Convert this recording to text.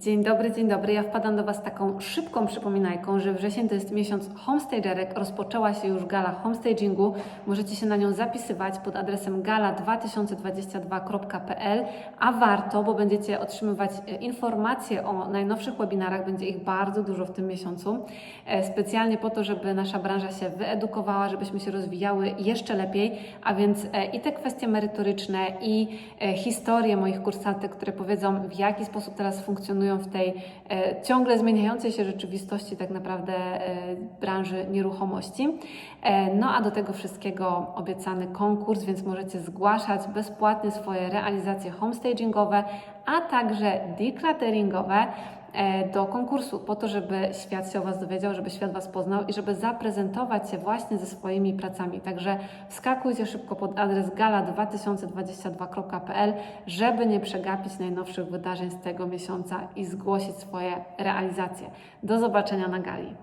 Dzień dobry, dzień dobry. Ja wpadam do Was taką szybką przypominajką, że wrzesień to jest miesiąc homestagerek. Rozpoczęła się już gala homestagingu. Możecie się na nią zapisywać pod adresem gala2022.pl, a warto, bo będziecie otrzymywać e, informacje o najnowszych webinarach. Będzie ich bardzo dużo w tym miesiącu. E, Specjalnie po to, żeby nasza branża się wyedukowała, żebyśmy się rozwijały jeszcze lepiej, a więc e, i te kwestie merytoryczne, i historie moich kursantek, które powiedzą, w jaki sposób teraz funkcjonują w tej e, ciągle zmieniającej się rzeczywistości, tak naprawdę e, branży nieruchomości. E, no a do tego wszystkiego obiecany konkurs, więc możecie zgłaszać bezpłatnie swoje realizacje homestagingowe, a także declutteringowe do konkursu, po to, żeby świat się o Was dowiedział, żeby świat Was poznał i żeby zaprezentować się właśnie ze swoimi pracami. Także wskakujcie szybko pod adres gala2022.pl, żeby nie przegapić najnowszych wydarzeń z tego miesiąca i zgłosić swoje realizacje. Do zobaczenia na gali.